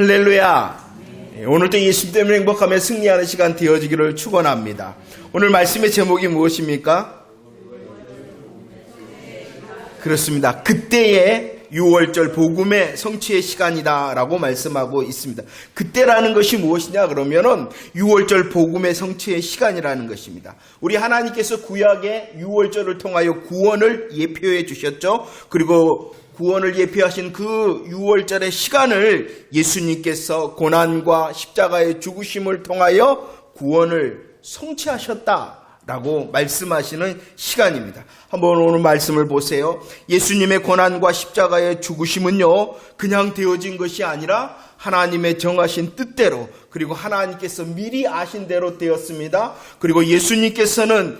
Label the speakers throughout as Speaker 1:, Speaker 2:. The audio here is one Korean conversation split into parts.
Speaker 1: 할렐루야. 예, 오늘도 예수 때문에 행복하며 승리하는 시간 되어지기를 축원합니다. 오늘 말씀의 제목이 무엇입니까? 그렇습니다. 그때의 6월절 복음의 성취의 시간이다라고 말씀하고 있습니다. 그때라는 것이 무엇이냐 그러면은 6월절 복음의 성취의 시간이라는 것입니다. 우리 하나님께서 구약의 6월절을 통하여 구원을 예표해 주셨죠. 그리고 구원을 예표하신 그 6월절의 시간을 예수님께서 고난과 십자가의 죽으심을 통하여 구원을 성취하셨다. 라고 말씀하시는 시간입니다. 한번 오늘 말씀을 보세요. 예수님의 고난과 십자가의 죽으심은요, 그냥 되어진 것이 아니라 하나님의 정하신 뜻대로, 그리고 하나님께서 미리 아신 대로 되었습니다. 그리고 예수님께서는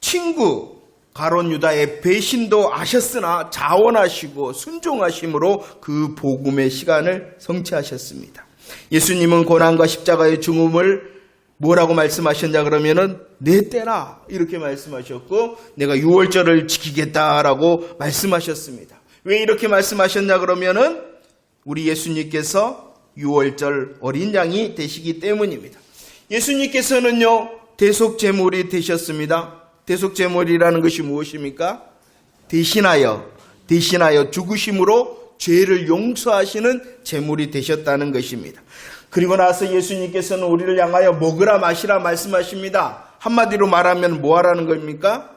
Speaker 1: 친구, 가론 유다의 배신도 아셨으나 자원하시고 순종하심으로 그 복음의 시간을 성취하셨습니다. 예수님은 고난과 십자가의 죽음을 뭐라고 말씀하셨냐 그러면은 내 때라 이렇게 말씀하셨고 내가 6월절을 지키겠다라고 말씀하셨습니다. 왜 이렇게 말씀하셨냐 그러면은 우리 예수님께서 6월절 어린 양이 되시기 때문입니다. 예수님께서는요 대속 제물이 되셨습니다. 대속 제물이라는 것이 무엇입니까? 대신하여 대신하여 죽으심으로 죄를 용서하시는 제물이 되셨다는 것입니다. 그리고 나서 예수님께서는 우리를 향하여 먹으라 마시라 말씀하십니다. 한마디로 말하면 뭐 하라는 겁니까?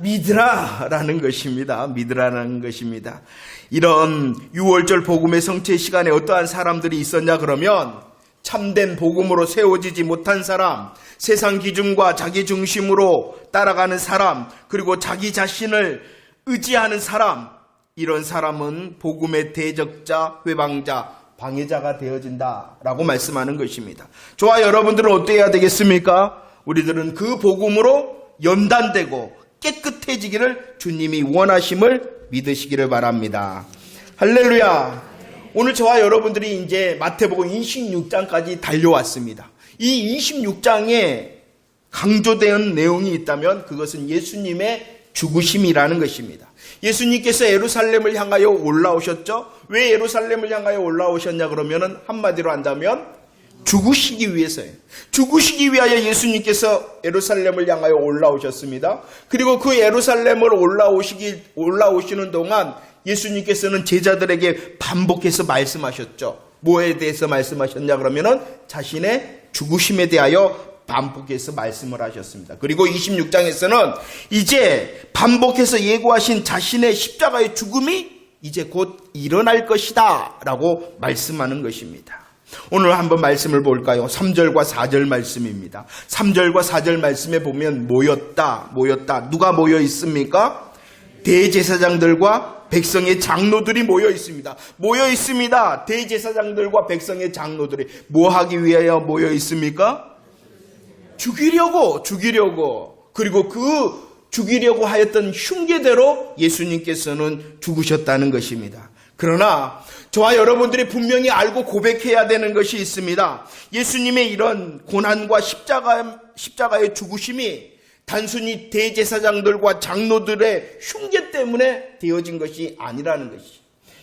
Speaker 1: 믿으라라는 것입니다. 믿으라는 것입니다. 이런 6월절 복음의 성취 시간에 어떠한 사람들이 있었냐 그러면 참된 복음으로 세워지지 못한 사람, 세상 기준과 자기 중심으로 따라가는 사람, 그리고 자기 자신을 의지하는 사람, 이런 사람은 복음의 대적자, 회방자, 방해자가 되어진다라고 말씀하는 것입니다. 저와 여러분들은 어때야 되겠습니까? 우리들은 그 복음으로 연단되고 깨끗해지기를 주님이 원하심을 믿으시기를 바랍니다. 할렐루야. 오늘 저와 여러분들이 이제 마태복음 26장까지 달려왔습니다. 이 26장에 강조된 내용이 있다면 그것은 예수님의 죽으심이라는 것입니다. 예수님께서 예루살렘을 향하여 올라오셨죠? 왜 예루살렘을 향하여 올라오셨냐 그러면은 한마디로 한다면 죽으시기 위해서예요. 죽으시기 위하여 예수님께서 예루살렘을 향하여 올라오셨습니다. 그리고 그 예루살렘을 올라오시기 올라오시는 동안 예수님께서는 제자들에게 반복해서 말씀하셨죠. 뭐에 대해서 말씀하셨냐 그러면은 자신의 죽으심에 대하여 반복해서 말씀을 하셨습니다. 그리고 26장에서는 이제 반복해서 예고하신 자신의 십자가의 죽음이 이제 곧 일어날 것이다 라고 말씀하는 것입니다. 오늘 한번 말씀을 볼까요? 3절과 4절 말씀입니다. 3절과 4절 말씀에 보면 모였다, 모였다. 누가 모여 있습니까? 대제사장들과 백성의 장로들이 모여 있습니다. 모여 있습니다. 대제사장들과 백성의 장로들이 뭐 하기 위하여 모여 있습니까? 죽이려고, 죽이려고. 그리고 그 죽이려고 하였던 흉계대로 예수님께서는 죽으셨다는 것입니다. 그러나 저와 여러분들이 분명히 알고 고백해야 되는 것이 있습니다. 예수님의 이런 고난과 십자가, 십자가의 죽으심이 단순히 대제사장들과 장로들의 흉계 때문에 되어진 것이 아니라는 것이.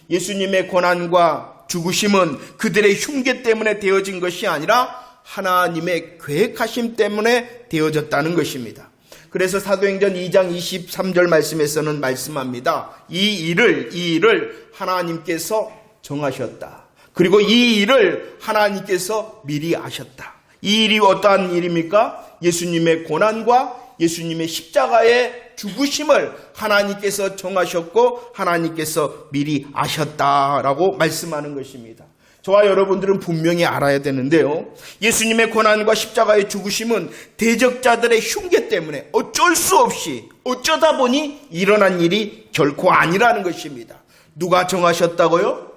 Speaker 1: 예수님의 고난과 죽으심은 그들의 흉계 때문에 되어진 것이 아니라 하나님의 계획하심 때문에 되어졌다는 것입니다. 그래서 사도행전 2장 23절 말씀에서는 말씀합니다. 이 일을 이 일을 하나님께서 정하셨다. 그리고 이 일을 하나님께서 미리 아셨다. 이 일이 어떠한 일입니까? 예수님의 고난과 예수님의 십자가의 죽으심을 하나님께서 정하셨고 하나님께서 미리 아셨다라고 말씀하는 것입니다. 저와 여러분들은 분명히 알아야 되는데요. 예수님의 고난과 십자가의 죽으심은 대적자들의 흉계 때문에 어쩔 수 없이 어쩌다 보니 일어난 일이 결코 아니라는 것입니다. 누가 정하셨다고요?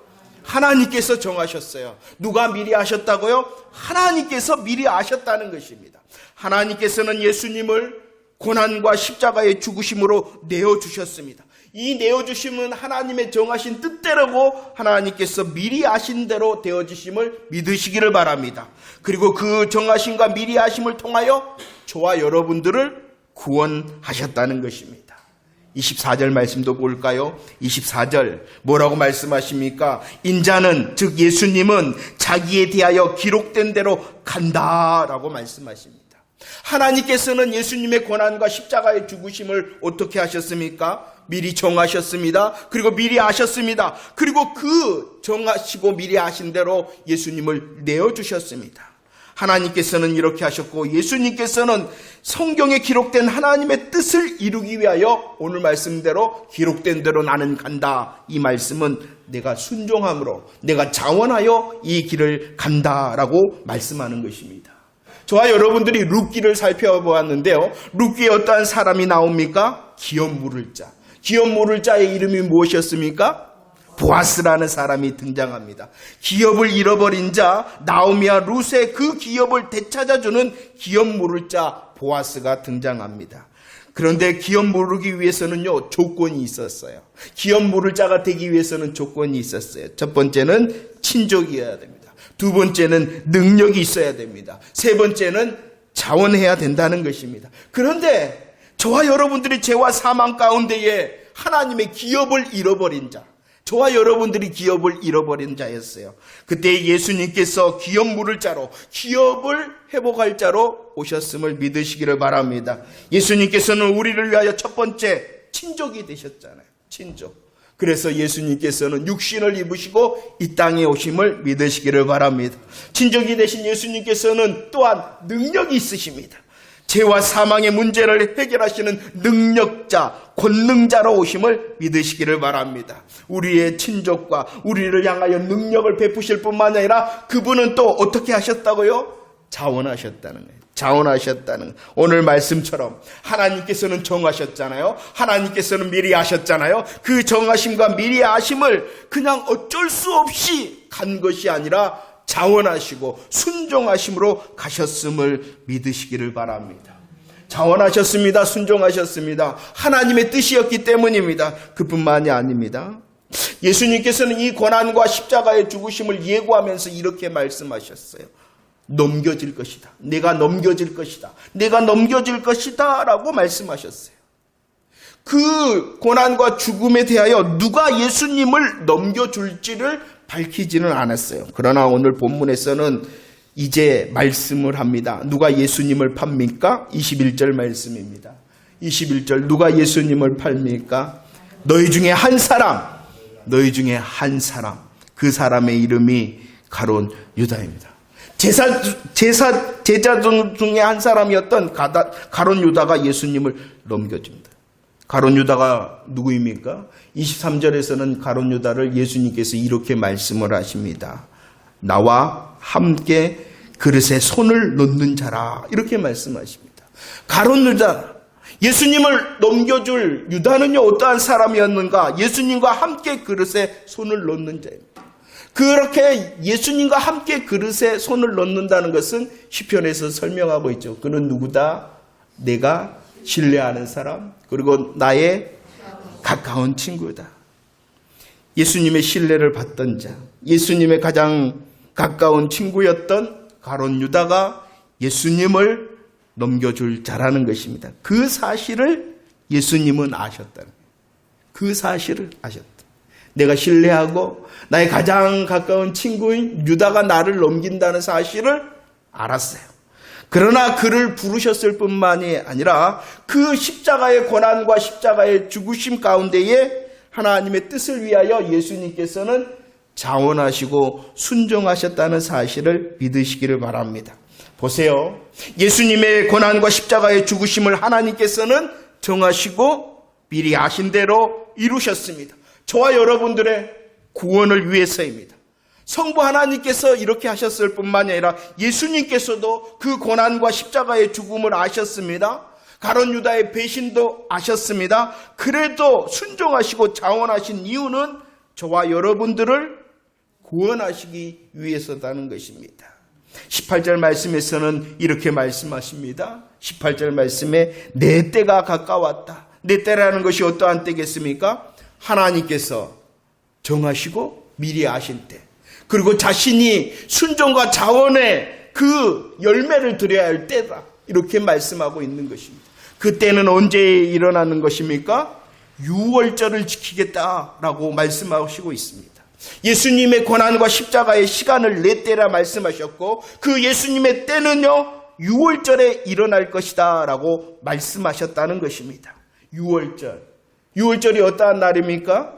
Speaker 1: 하나님께서 정하셨어요. 누가 미리 아셨다고요? 하나님께서 미리 아셨다는 것입니다. 하나님께서는 예수님을 고난과 십자가의 죽으심으로 내어주셨습니다. 이 내어주심은 하나님의 정하신 뜻대로고 하나님께서 미리 아신 대로 되어주심을 믿으시기를 바랍니다. 그리고 그 정하심과 미리 아심을 통하여 저와 여러분들을 구원하셨다는 것입니다. 24절 말씀도 볼까요? 24절 뭐라고 말씀하십니까? 인자는 즉 예수님은 자기에 대하여 기록된 대로 간다라고 말씀하십니다. 하나님께서는 예수님의 고난과 십자가의 죽으심을 어떻게 하셨습니까? 미리 정하셨습니다. 그리고 미리 아셨습니다. 그리고 그 정하시고 미리 아신 대로 예수님을 내어주셨습니다. 하나님께서는 이렇게 하셨고 예수님께서는 성경에 기록된 하나님의 뜻을 이루기 위하여 오늘 말씀대로 기록된 대로 나는 간다. 이 말씀은 내가 순종함으로 내가 자원하여 이 길을 간다라고 말씀하는 것입니다. 저와 여러분들이 룻기를 살펴보았는데요. 룻기에 어떠한 사람이 나옵니까? 기업 물을 자. 기업 물을 자의 이름이 무엇이었습니까? 보아스라는 사람이 등장합니다. 기업을 잃어버린 자 나오미와 룻의 그 기업을 되찾아주는 기업 물을 자 보아스가 등장합니다. 그런데 기업 모르기 위해서는요 조건이 있었어요. 기업 모를 자가 되기 위해서는 조건이 있었어요. 첫 번째는 친족이어야 됩니다. 두 번째는 능력이 있어야 됩니다. 세 번째는 자원해야 된다는 것입니다. 그런데 저와 여러분들이 죄와 사망 가운데에 하나님의 기업을 잃어버린 자, 저와 여러분들이 기업을 잃어버린 자였어요. 그때 예수님께서 기업 물을 자로, 기업을 회복할 자로 오셨음을 믿으시기를 바랍니다. 예수님께서는 우리를 위하여 첫 번째 친족이 되셨잖아요. 친족. 그래서 예수님께서는 육신을 입으시고 이 땅에 오심을 믿으시기를 바랍니다. 친족이 되신 예수님께서는 또한 능력이 있으십니다. 죄와 사망의 문제를 해결하시는 능력자, 권능자로 오심을 믿으시기를 바랍니다. 우리의 친족과 우리를 향하여 능력을 베푸실 뿐만 아니라 그분은 또 어떻게 하셨다고요? 자원하셨다는 거예요. 자원하셨다는. 오늘 말씀처럼 하나님께서는 정하셨잖아요. 하나님께서는 미리 아셨잖아요. 그 정하심과 미리 아심을 그냥 어쩔 수 없이 간 것이 아니라 자원하시고 순종하심으로 가셨음을 믿으시기를 바랍니다. 자원하셨습니다. 순종하셨습니다. 하나님의 뜻이었기 때문입니다. 그뿐만이 아닙니다. 예수님께서는 이 고난과 십자가의 죽으심을 예고하면서 이렇게 말씀하셨어요. 넘겨질 것이다. 내가 넘겨질 것이다. 내가 넘겨질 것이다. 라고 말씀하셨어요. 그 고난과 죽음에 대하여 누가 예수님을 넘겨줄지를 밝히지는 않았어요. 그러나 오늘 본문에서는 이제 말씀을 합니다. 누가 예수님을 팝니까? 21절 말씀입니다. 21절 누가 예수님을 팔니까? 너희 중에 한 사람, 너희 중에 한 사람, 그 사람의 이름이 가론 유다입니다. 제사, 제사, 제자 중에 한 사람이었던 가다, 가론 유다가 예수님을 넘겨줍니다. 가론 유다가 누구입니까? 23절에서는 가론 유다를 예수님께서 이렇게 말씀을 하십니다. 나와 함께 그릇에 손을 놓는 자라. 이렇게 말씀하십니다. 가론 유다. 예수님을 넘겨줄 유다는요, 어떠한 사람이었는가? 예수님과 함께 그릇에 손을 놓는 자입니다. 그렇게 예수님과 함께 그릇에 손을 놓는다는 것은 시편에서 설명하고 있죠. 그는 누구다? 내가 신뢰하는 사람, 그리고 나의 가까운 친구다. 예수님의 신뢰를 받던 자, 예수님의 가장 가까운 친구였던 가론 유다가 예수님을 넘겨줄 자라는 것입니다. 그 사실을 예수님은 아셨다는 거예요. 그 사실을 아셨다. 내가 신뢰하고 나의 가장 가까운 친구인 유다가 나를 넘긴다는 사실을 알았어요. 그러나 그를 부르셨을 뿐만이 아니라 그 십자가의 고난과 십자가의 죽으심 가운데에 하나님의 뜻을 위하여 예수님께서는 자원하시고 순종하셨다는 사실을 믿으시기를 바랍니다. 보세요. 예수님의 고난과 십자가의 죽으심을 하나님께서는 정하시고 미리 아신 대로 이루셨습니다. 저와 여러분들의 구원을 위해서입니다. 성부 하나님께서 이렇게 하셨을 뿐만이 아니라 예수님께서도 그 고난과 십자가의 죽음을 아셨습니다. 가론 유다의 배신도 아셨습니다. 그래도 순종하시고 자원하신 이유는 저와 여러분들을 구원하시기 위해서다는 것입니다. 18절 말씀에서는 이렇게 말씀하십니다. 18절 말씀에 내 때가 가까웠다. 내 때라는 것이 어떠한 때겠습니까? 하나님께서 정하시고 미리 아신 때. 그리고 자신이 순종과 자원의 그 열매를 드려야 할 때다. 이렇게 말씀하고 있는 것입니다. 그때는 언제 일어나는 것입니까? 유월절을 지키겠다라고 말씀하시고 있습니다. 예수님의 고난과 십자가의 시간을 내 때라 말씀하셨고 그 예수님의 때는요 6월절에 일어날 것이다라고 말씀하셨다는 것입니다. 6월절. 6월절이 어떠한 날입니까?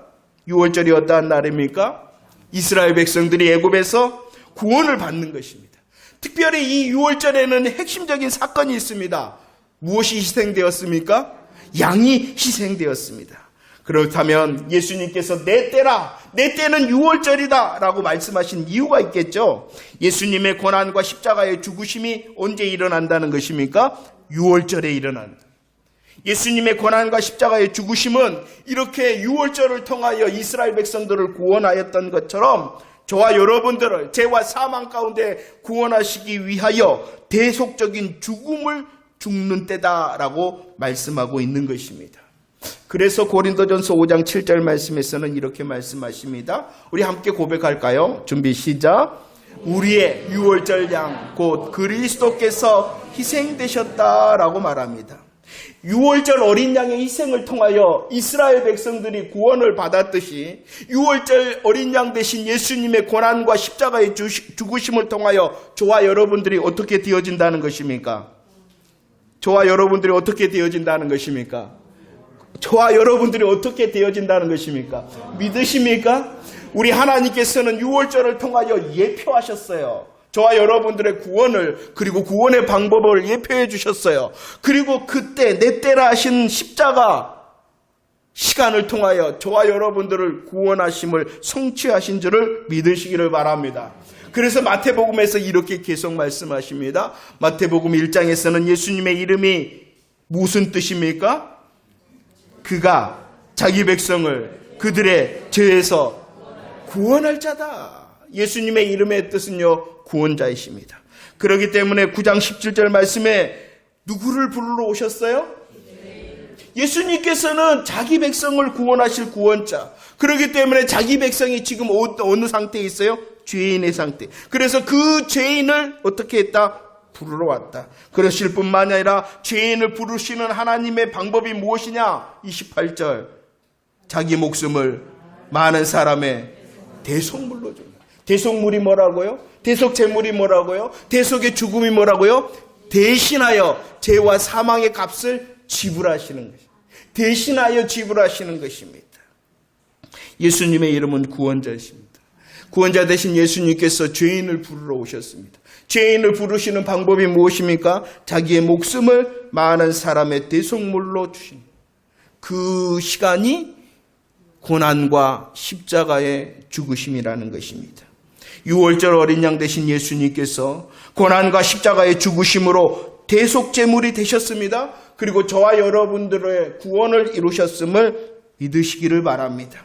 Speaker 1: 6월절이 어떠한 날입니까? 이스라엘 백성들이 애굽에서 구원을 받는 것입니다. 특별히 이 6월절에는 핵심적인 사건이 있습니다. 무엇이 희생되었습니까? 양이 희생되었습니다. 그렇다면 예수님께서 내 때라, 내 때는 6월절이다 라고 말씀하신 이유가 있겠죠. 예수님의 고난과 십자가의 죽으심이 언제 일어난다는 것입니까? 6월절에 일어난다. 예수님의 고난과 십자가의 죽으심은 이렇게 6월절을 통하여 이스라엘 백성들을 구원하였던 것처럼 저와 여러분들을 죄와 사망 가운데 구원하시기 위하여 대속적인 죽음을 죽는 때다라고 말씀하고 있는 것입니다. 그래서 고린도전서 5장 7절 말씀에서는 이렇게 말씀하십니다. 우리 함께 고백할까요? 준비 시작. 우리의 유월절 양 곧 그리스도께서 희생되셨다라고 말합니다. 유월절 어린 양의 희생을 통하여 이스라엘 백성들이 구원을 받았듯이 유월절 어린 양 대신 예수님의 고난과 십자가의 죽으심을 통하여 저와 여러분들이 어떻게 되어진다는 것입니까? 저와 여러분들이 어떻게 되어진다는 것입니까? 저와 여러분들이 어떻게 되어진다는 것입니까? 믿으십니까? 우리 하나님께서는 6월절을 통하여 예표하셨어요. 저와 여러분들의 구원을 그리고 구원의 방법을 예표해 주셨어요. 그리고 그때 내 때라 하신 십자가 시간을 통하여 저와 여러분들을 구원하심을 성취하신 줄을 믿으시기를 바랍니다. 그래서 마태복음에서 이렇게 계속 말씀하십니다. 마태복음 1장에서는 예수님의 이름이 무슨 뜻입니까? 그가 자기 백성을 그들의 죄에서 구원할 자다. 예수님의 이름의 뜻은요, 구원자이십니다. 그렇기 때문에 9장 17절 말씀에 누구를 부르러 오셨어요? 예수님께서는 자기 백성을 구원하실 구원자. 그렇기 때문에 자기 백성이 지금 어느 상태에 있어요? 죄인의 상태. 그래서 그 죄인을 어떻게 했다? 부르러 왔다. 그러실 뿐만 아니라 죄인을 부르시는 하나님의 방법이 무엇이냐? 28절. 자기 목숨을 많은 사람의 대속물로 준다. 대속물이 뭐라고요? 대속 제물이 뭐라고요? 대속의 죽음이 뭐라고요? 대신하여 죄와 사망의 값을 지불하시는 것. 대신하여 지불하시는 것입니다. 예수님의 이름은 구원자이십니다. 구원자 대신 예수님께서 죄인을 부르러 오셨습니다. 죄인을 부르시는 방법이 무엇입니까? 자기의 목숨을 많은 사람의 대속물로 주신 그 시간이 고난과 십자가의 죽으심이라는 것입니다. 6월절 어린 양 대신 예수님께서 고난과 십자가의 죽으심으로 대속제물이 되셨습니다. 그리고 저와 여러분들의 구원을 이루셨음을 믿으시기를 바랍니다.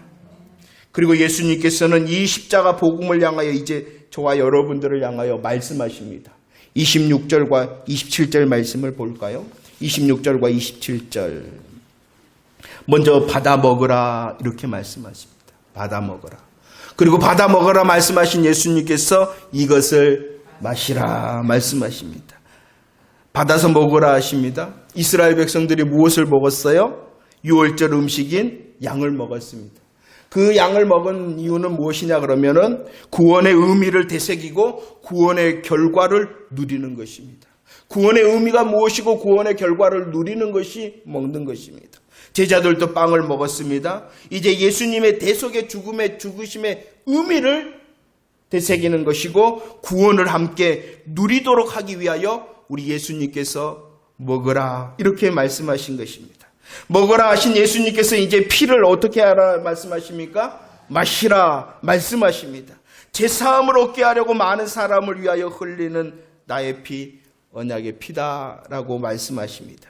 Speaker 1: 그리고 예수님께서는 이 십자가 복음을 향하여 이제 저와 여러분들을 향하여 말씀하십니다. 26절과 27절 말씀을 볼까요? 26절과 27절. 먼저 받아 먹으라 이렇게 말씀하십니다. 받아 먹으라. 그리고 받아 먹으라 말씀하신 예수님께서 이것을 마시라 말씀하십니다. 받아서 먹으라 하십니다. 이스라엘 백성들이 무엇을 먹었어요? 6월절 음식인 양을 먹었습니다. 그 양을 먹은 이유는 무엇이냐 그러면은 구원의 의미를 되새기고 구원의 결과를 누리는 것입니다. 구원의 의미가 무엇이고 구원의 결과를 누리는 것이 먹는 것입니다. 제자들도 빵을 먹었습니다. 이제 예수님의 대속의 죽음의 죽으심의 의미를 되새기는 것이고 구원을 함께 누리도록 하기 위하여 우리 예수님께서 먹으라 이렇게 말씀하신 것입니다. 먹으라 하신 예수님께서 이제 피를 어떻게 하라 말씀하십니까? 마시라 말씀하십니다. 제 사함을 얻게 하려고 많은 사람을 위하여 흘리는 나의 피, 언약의 피다라고 말씀하십니다.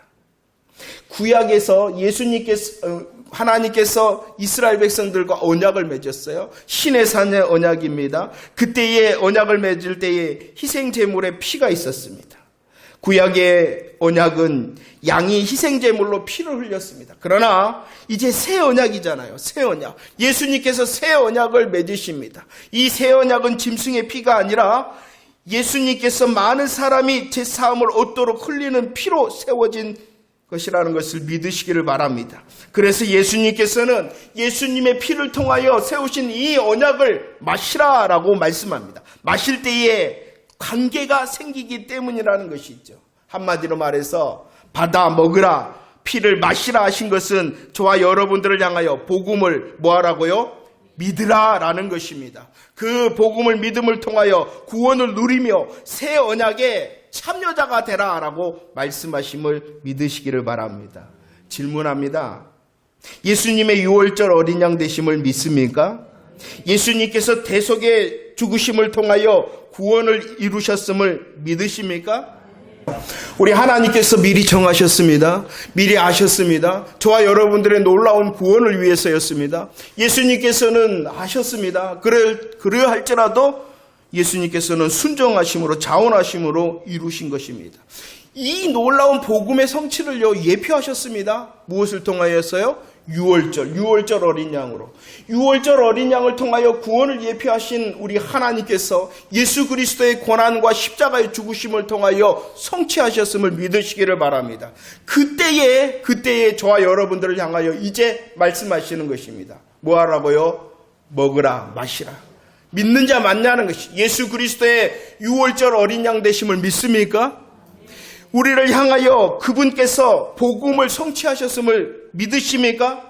Speaker 1: 구약에서 예수님께서 어, 하나님께서 이스라엘 백성들과 언약을 맺었어요. 신의 산의 언약입니다. 그때의 언약을 맺을 때에 희생 제물의 피가 있었습니다. 구약의 언약은 양이 희생 제물로 피를 흘렸습니다. 그러나 이제 새 언약이잖아요. 새 언약. 예수님께서 새 언약을 맺으십니다. 이 새 언약은 짐승의 피가 아니라 예수님께서 많은 사람이 제 사함을 얻도록 흘리는 피로 세워진 것이라는 것을 믿으시기를 바랍니다. 그래서 예수님께서는 예수님의 피를 통하여 세우신 이 언약을 마시라라고 말씀합니다. 마실 때에 관계가 생기기 때문이라는 것이죠. 한마디로 말해서 받아 먹으라 피를 마시라 하신 것은 저와 여러분들을 향하여 복음을 뭐하라고요? 믿으라라는 것입니다. 그 복음을 믿음을 통하여 구원을 누리며 새 언약의 참여자가 되라라고 말씀하심을 믿으시기를 바랍니다. 질문합니다. 예수님의 유월절 어린 양 되심을 믿습니까? 예수님께서 대속의 죽으심을 통하여 구원을 이루셨음을 믿으십니까? 우리 하나님께서 미리 정하셨습니다. 미리 아셨습니다. 저와 여러분들의 놀라운 구원을 위해서였습니다. 예수님께서는 아셨습니다. 그래, 그래야 할지라도 예수님께서는 순정하심으로 자원하심으로 이루신 것입니다. 이 놀라운 복음의 성취를요 예표하셨습니다. 무엇을 통하여서요? 6월절, 6월절 어린 양으로. 6월절 어린 양을 통하여 구원을 예표하신 우리 하나님께서 예수 그리스도의 고난과 십자가의 죽으심을 통하여 성취하셨음을 믿으시기를 바랍니다. 그때에, 그때에 저와 여러분들을 향하여 이제 말씀하시는 것입니다. 뭐 하라고요? 먹으라, 마시라. 믿는 자 맞냐는 것이 예수 그리스도의 6월절 어린 양 되심을 믿습니까? 우리를 향하여 그분께서 복음을 성취하셨음을 믿으십니까?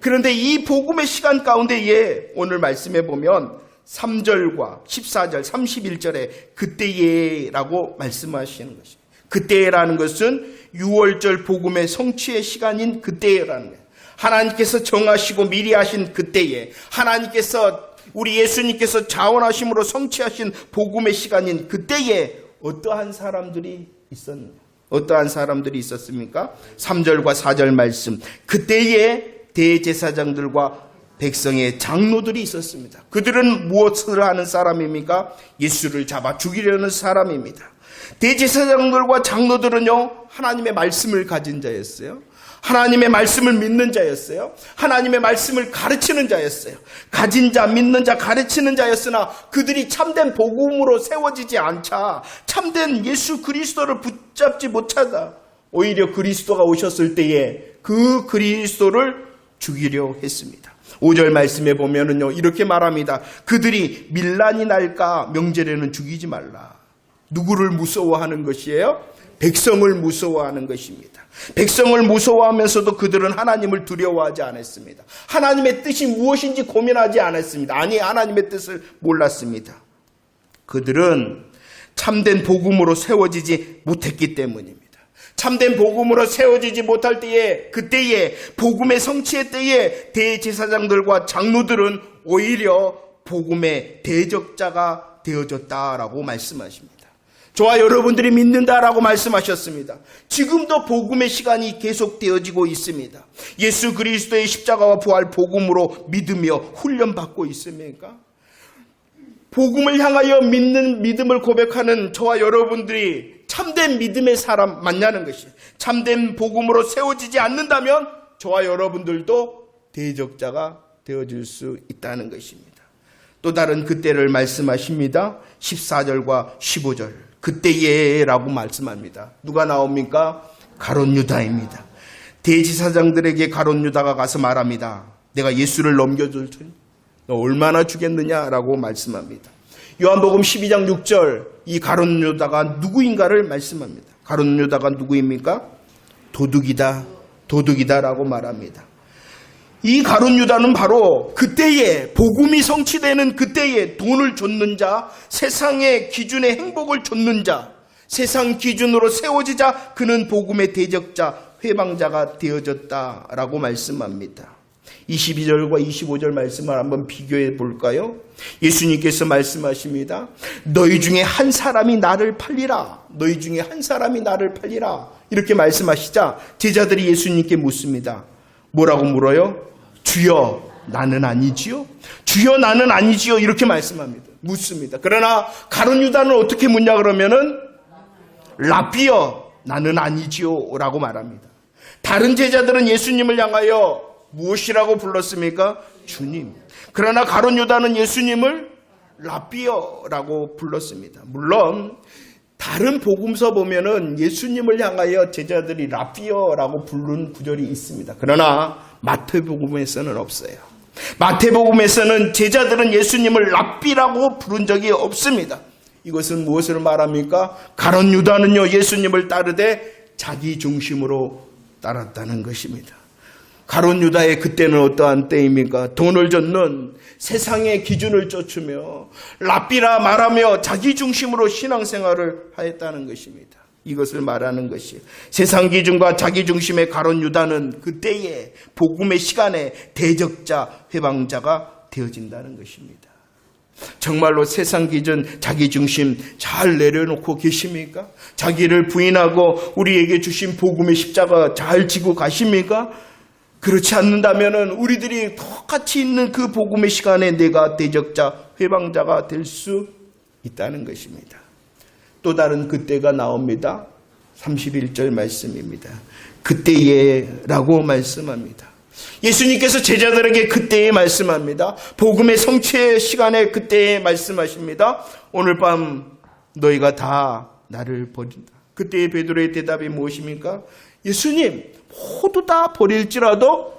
Speaker 1: 그런데 이 복음의 시간 가운데에 오늘 말씀해 보면 3절과 14절, 31절에 그때에라고 말씀하시는 것입니다. 그때라는 것은 6월절 복음의 성취의 시간인 그때라는 거예요. 하나님께서 정하시고 미리 하신 그때에 하나님께서 우리 예수님께서 자원하심으로 성취하신 복음의 시간인 그때에 어떠한 사람들이 있었느냐? 어떠한 사람들이 있었습니까? 3절과 4절 말씀. 그때에 대제사장들과 백성의 장로들이 있었습니다. 그들은 무엇을 하는 사람입니까? 예수를 잡아 죽이려는 사람입니다. 대제사장들과 장로들은요, 하나님의 말씀을 가진 자였어요. 하나님의 말씀을 믿는 자였어요. 하나님의 말씀을 가르치는 자였어요. 가진 자, 믿는 자, 가르치는 자였으나 그들이 참된 복음으로 세워지지 않자 참된 예수 그리스도를 붙잡지 못하다 오히려 그리스도가 오셨을 때에 그 그리스도를 죽이려 했습니다. 5절 말씀에 보면은요, 이렇게 말합니다. 그들이 밀란이 날까 명절에는 죽이지 말라. 누구를 무서워하는 것이에요? 백성을 무서워하는 것입니다. 백성을 무서워하면서도 그들은 하나님을 두려워하지 않았습니다. 하나님의 뜻이 무엇인지 고민하지 않았습니다. 아니, 하나님의 뜻을 몰랐습니다. 그들은 참된 복음으로 세워지지 못했기 때문입니다. 참된 복음으로 세워지지 못할 때에 그때에 복음의 성취의 때에 대제사장들과 장로들은 오히려 복음의 대적자가 되어졌다라고 말씀하십니다. 저와 여러분들이 믿는다라고 말씀하셨습니다. 지금도 복음의 시간이 계속되어지고 있습니다. 예수 그리스도의 십자가와 부활 복음으로 믿으며 훈련받고 있습니까? 복음을 향하여 믿는 믿음을 고백하는 저와 여러분들이 참된 믿음의 사람 맞냐는 것이 참된 복음으로 세워지지 않는다면 저와 여러분들도 대적자가 되어질 수 있다는 것입니다. 또 다른 그때를 말씀하십니다. 14절과 15절. 그때예라고 말씀합니다. 누가 나옵니까? 가론 유다입니다. 대지사장들에게 가론 유다가 가서 말합니다. 내가 예수를 넘겨줄 테니 너 얼마나 주겠느냐라고 말씀합니다. 요한복음 12장 6절 이 가론 유다가 누구인가를 말씀합니다. 가론 유다가 누구입니까? 도둑이다. 도둑이다라고 말합니다. 이 가론 유다는 바로 그때에 복음이 성취되는 그때에 돈을 줬는 자, 세상의 기준의 행복을 줬는 자, 세상 기준으로 세워지자 그는 복음의 대적자, 회방자가 되어졌다라고 말씀합니다. 22절과 25절 말씀을 한번 비교해 볼까요? 예수님께서 말씀하십니다. 너희 중에 한 사람이 나를 팔리라. 너희 중에 한 사람이 나를 팔리라. 이렇게 말씀하시자 제자들이 예수님께 묻습니다. 뭐라고 물어요? 주여 나는 아니지요? 주여 나는 아니지요? 이렇게 말씀합니다. 묻습니다. 그러나 가론 유다는 어떻게 묻냐 그러면은 라비어 나는 아니지요? 라고 말합니다. 다른 제자들은 예수님을 향하여 무엇이라고 불렀습니까? 주님. 그러나 가론 유다는 예수님을 라비어라고 불렀습니다. 물론 다른 복음서 보면은 예수님을 향하여 제자들이 라피어라고 부른 구절이 있습니다. 그러나 마태복음에서는 없어요. 마태복음에서는 제자들은 예수님을 랍비라고 부른 적이 없습니다. 이것은 무엇을 말합니까? 가론 유다는요 예수님을 따르되 자기 중심으로 따랐다는 것입니다. 가론 유다의 그때는 어떠한 때입니까? 돈을 줬는 세상의 기준을 쫓으며 랍비라 말하며 자기 중심으로 신앙생활을 하였다는 것입니다. 이것을 말하는 것이 세상 기준과 자기 중심의 가론 유다는 그때의 복음의 시간에 대적자 회방자가 되어진다는 것입니다. 정말로 세상 기준 자기 중심 잘 내려놓고 계십니까? 자기를 부인하고 우리에게 주신 복음의 십자가 잘 지고 가십니까? 그렇지 않는다면은 우리들이 똑같이 있는 그 복음의 시간에 내가 대적자, 회방자가 될 수 있다는 것입니다. 또 다른 그때가 나옵니다. 31절 말씀입니다. 그때에라고 말씀합니다. 예수님께서 제자들에게 그때에 말씀합니다. 복음의 성취의 시간에 그때에 말씀하십니다. 오늘 밤 너희가 다 나를 버린다. 그때의 베드로의 대답이 무엇입니까? 예수님, 모두 다 버릴지라도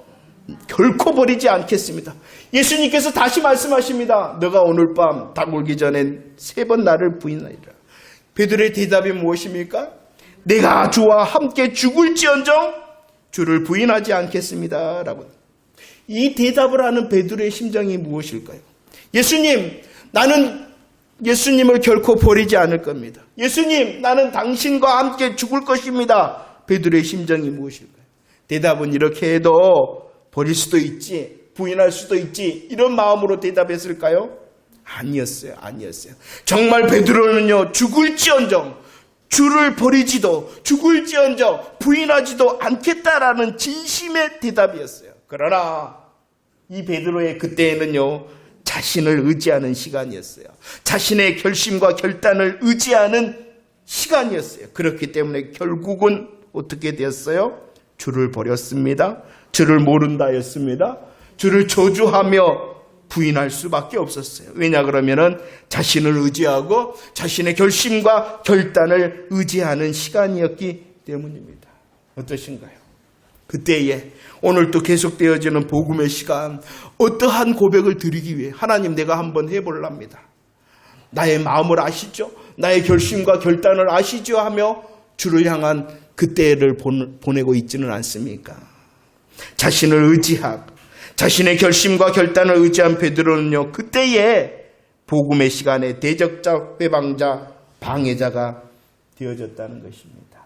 Speaker 1: 결코 버리지 않겠습니다. 예수님께서 다시 말씀하십니다. 너가 오늘 밤 닭 울기 전엔 세 번 나를 부인하리라. 베드로의 대답이 무엇입니까? 내가 주와 함께 죽을지언정 주를 부인하지 않겠습니다. 라고. 이 대답을 하는 베드로의 심정이 무엇일까요? 예수님, 나는 예수님을 결코 버리지 않을 겁니다. 예수님, 나는 당신과 함께 죽을 것입니다. 베드로의 심정이 무엇일까요? 대답은 이렇게 해도 버릴 수도 있지, 부인할 수도 있지, 이런 마음으로 대답했을까요? 아니었어요, 아니었어요. 정말 베드로는요, 죽을지언정, 주를 버리지도, 죽을지언정, 부인하지도 않겠다라는 진심의 대답이었어요. 그러나, 이 베드로의 그때에는요, 자신을 의지하는 시간이었어요. 자신의 결심과 결단을 의지하는 시간이었어요. 그렇기 때문에 결국은 어떻게 되었어요? 주를 버렸습니다. 주를 모른다였습니다. 주를 저주하며 부인할 수밖에 없었어요. 왜냐 그러면은 자신을 의지하고 자신의 결심과 결단을 의지하는 시간이었기 때문입니다. 어떠신가요? 그때에 오늘 또 계속되어지는 복음의 시간 어떠한 고백을 드리기 위해 하나님 내가 한번 해볼랍니다. 나의 마음을 아시죠? 나의 결심과 결단을 아시죠? 하며 주를 향한 그때를 보내고 있지는 않습니까? 자신을 의지하고 자신의 결심과 결단을 의지한 베드로는요 그때에 복음의 시간에 대적자, 회방자, 방해자가 되어졌다는 것입니다.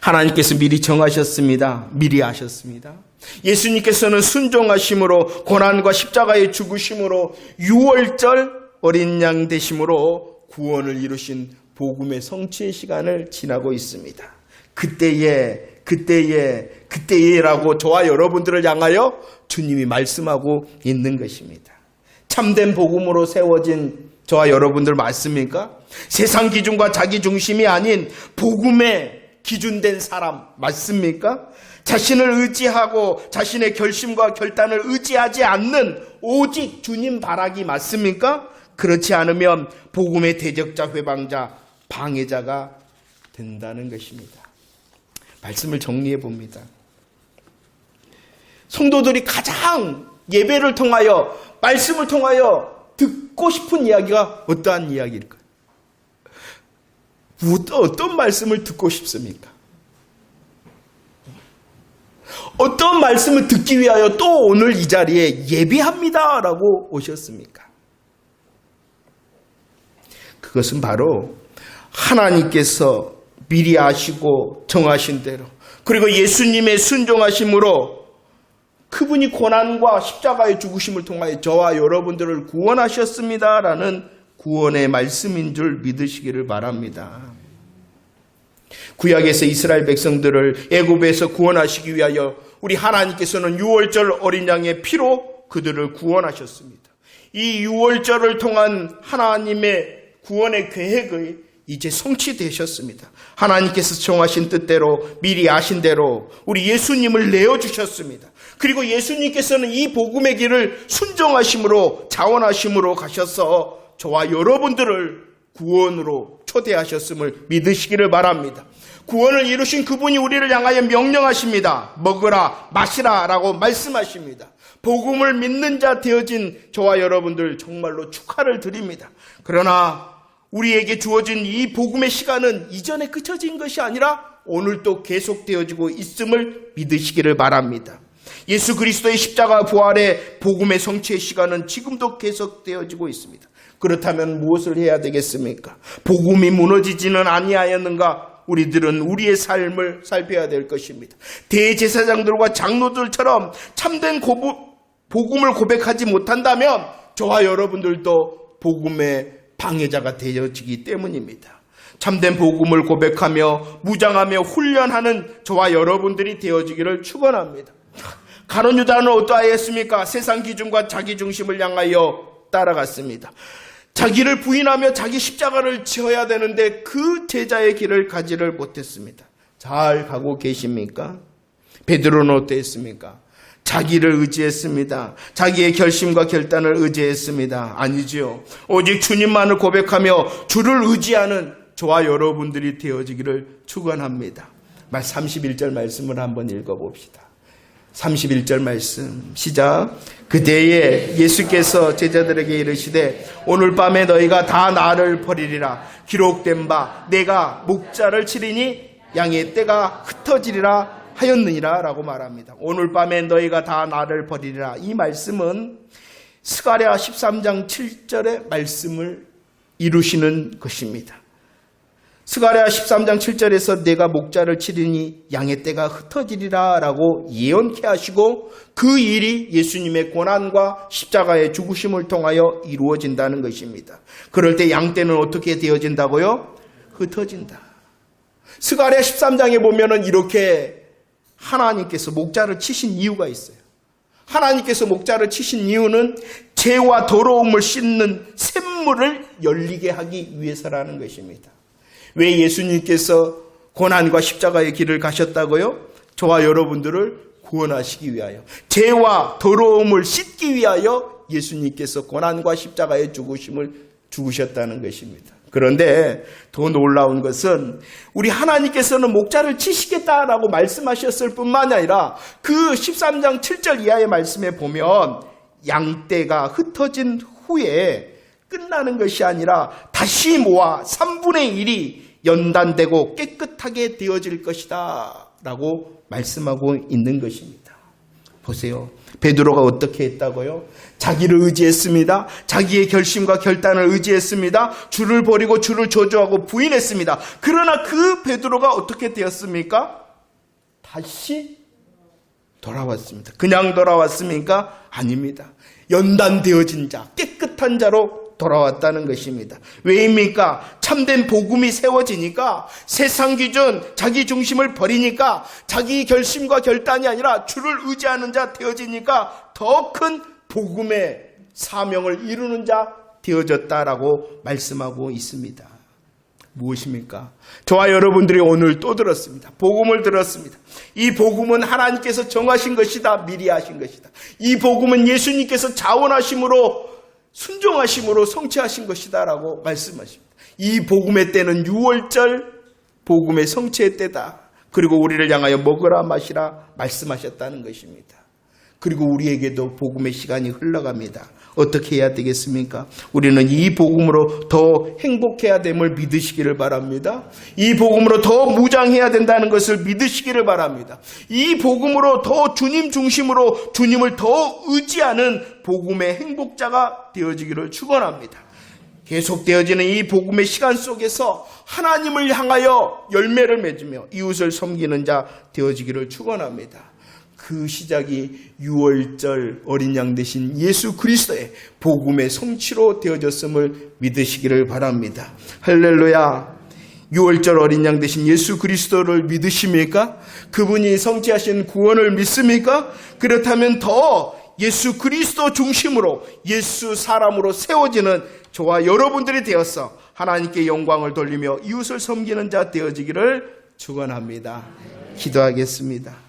Speaker 1: 하나님께서 미리 정하셨습니다. 미리 아셨습니다. 예수님께서는 순종하심으로 고난과 십자가의 죽으심으로 6월절 어린 양 되심으로 구원을 이루신 복음의 성취의 시간을 지나고 있습니다. 그때에 그때에 그때에라고 저와 여러분들을 향하여 주님이 말씀하고 있는 것입니다. 참된 복음으로 세워진 저와 여러분들 맞습니까? 세상 기준과 자기 중심이 아닌 복음의 기준된 사람 맞습니까? 자신을 의지하고 자신의 결심과 결단을 의지하지 않는 오직 주님 바라기 맞습니까? 그렇지 않으면 복음의 대적자, 회방자, 방해자가 된다는 것입니다. 말씀을 정리해 봅니다. 성도들이 가장 예배를 통하여 말씀을 통하여 듣고 싶은 이야기가 어떠한 이야기일까요? 어떤 말씀을 듣고 싶습니까? 어떤 말씀을 듣기 위하여 또 오늘 이 자리에 예비합니다. 라고 오셨습니까? 그것은 바로 하나님께서 미리 아시고 정하신 대로 그리고 예수님의 순종하심으로 그분이 고난과 십자가의 죽으심을 통하여 저와 여러분들을 구원하셨습니다라는 구원의 말씀인 줄 믿으시기를 바랍니다. 구약에서 이스라엘 백성들을 애굽에서 구원하시기 위하여 우리 하나님께서는 6월절 어린 양의 피로 그들을 구원하셨습니다. 이 6월절을 통한 하나님의 구원의 계획의 이제 성취되셨습니다. 하나님께서 정하신 뜻대로 미리 아신 대로 우리 예수님을 내어 주셨습니다. 그리고 예수님께서는 이 복음의 길을 순종하심으로 자원하심으로 가셔서 저와 여러분들을 구원으로 초대하셨음을 믿으시기를 바랍니다. 구원을 이루신 그분이 우리를 향하여 명령하십니다. 먹으라, 마시라 라고 말씀하십니다. 복음을 믿는 자 되어진 저와 여러분들 정말로 축하를 드립니다. 그러나 우리에게 주어진 이 복음의 시간은 이전에 그쳐진 것이 아니라 오늘도 계속되어지고 있음을 믿으시기를 바랍니다. 예수 그리스도의 십자가 부활의 복음의 성취의 시간은 지금도 계속되어지고 있습니다. 그렇다면 무엇을 해야 되겠습니까? 복음이 무너지지는 아니하였는가? 우리들은 우리의 삶을 살펴야 될 것입니다. 대제사장들과 장로들처럼 참된 고부, 복음을 고백하지 못한다면 저와 여러분들도 복음의 방해자가 되어지기 때문입니다. 참된 복음을 고백하며 무장하며 훈련하는 저와 여러분들이 되어지기를 축원합니다. 가론 유다는 어떠하였습니까? 세상 기준과 자기 중심을 향하여 따라갔습니다. 자기를 부인하며 자기 십자가를 지어야 되는데 그 제자의 길을 가지를 못했습니다. 잘 가고 계십니까? 베드로는 어땠습니까? 자기를 의지했습니다. 자기의 결심과 결단을 의지했습니다. 아니지요. 오직 주님만을 고백하며 주를 의지하는 저와 여러분들이 되어지기를 축원합니다. 31절 말씀을 한번 읽어 봅시다. 31절 말씀 시작 그때에 예수께서 제자들에게 이르시되 오늘 밤에 너희가 다 나를 버리리라 기록된 바 내가 목자를 치리니 양의 때가 흩어지리라 하였느니라 라고 말합니다 오늘 밤에 너희가 다 나를 버리리라 이 말씀은 스가랴 13장 7절의 말씀을 이루시는 것입니다 스가랴 13장 7절에서 내가 목자를 치리니 양의 떼가 흩어지리라 라고 예언케 하시고 그 일이 예수님의 고난과 십자가의 죽으심을 통하여 이루어진다는 것입니다. 그럴 때 양떼는 어떻게 되어진다고요? 흩어진다. 스가랴 13장에 보면은 이렇게 하나님께서 목자를 치신 이유가 있어요. 하나님께서 목자를 치신 이유는 죄와 더러움을 씻는 샘물을 열리게 하기 위해서라는 것입니다. 왜 예수님께서 고난과 십자가의 길을 가셨다고요? 저와 여러분들을 구원하시기 위하여 죄와 더러움을 씻기 위하여 예수님께서 고난과 십자가의 죽으심을 죽으셨다는 것입니다. 그런데 더 놀라운 것은 우리 하나님께서는 목자를 치시겠다라고 말씀하셨을 뿐만 아니라 그 13장 7절 이하의 말씀에 보면 양떼가 흩어진 후에 끝나는 것이 아니라 다시 모아 3분의 1이 연단되고 깨끗하게 되어질 것이다. 라고 말씀하고 있는 것입니다. 보세요. 베드로가 어떻게 했다고요? 자기를 의지했습니다. 자기의 결심과 결단을 의지했습니다. 주를 버리고 주를 저주하고 부인했습니다. 그러나 그 베드로가 어떻게 되었습니까? 다시 돌아왔습니다. 그냥 돌아왔습니까? 아닙니다. 연단되어진 자, 깨끗한 자로 돌아왔다는 것입니다. 왜입니까? 참된 복음이 세워지니까 세상 기준, 자기 중심을 버리니까 자기 결심과 결단이 아니라 주를 의지하는 자 되어지니까 더 큰 복음의 사명을 이루는 자 되어졌다라고 말씀하고 있습니다. 무엇입니까? 저와 여러분들이 오늘 또 들었습니다. 복음을 들었습니다. 이 복음은 하나님께서 정하신 것이다. 미리 하신 것이다. 이 복음은 예수님께서 자원하심으로 순종하심으로 성취하신 것이다라고 말씀하십니다. 이 복음의 때는 6월절 복음의 성취의 때다. 그리고 우리를 향하여 먹으라 마시라 말씀하셨다는 것입니다. 그리고 우리에게도 복음의 시간이 흘러갑니다. 어떻게 해야 되겠습니까? 우리는 이 복음으로 더 행복해야 됨을 믿으시기를 바랍니다. 이 복음으로 더 무장해야 된다는 것을 믿으시기를 바랍니다. 이 복음으로 더 주님 중심으로 주님을 더 의지하는 복음의 행복자가 되어지기를 축원합니다. 계속되어지는 이 복음의 시간 속에서 하나님을 향하여 열매를 맺으며 이웃을 섬기는 자 되어지기를 축원합니다. 그 시작이 6월절 어린 양 대신 예수 그리스도의 복음의 성취로 되어졌음을 믿으시기를 바랍니다. 할렐루야. 6월절 어린 양 대신 예수 그리스도를 믿으십니까? 그분이 성취하신 구원을 믿습니까? 그렇다면 더 예수 그리스도 중심으로 예수 사람으로 세워지는 저와 여러분들이 되어서 하나님께 영광을 돌리며 이웃을 섬기는 자 되어지기를 축원합니다. 기도하겠습니다.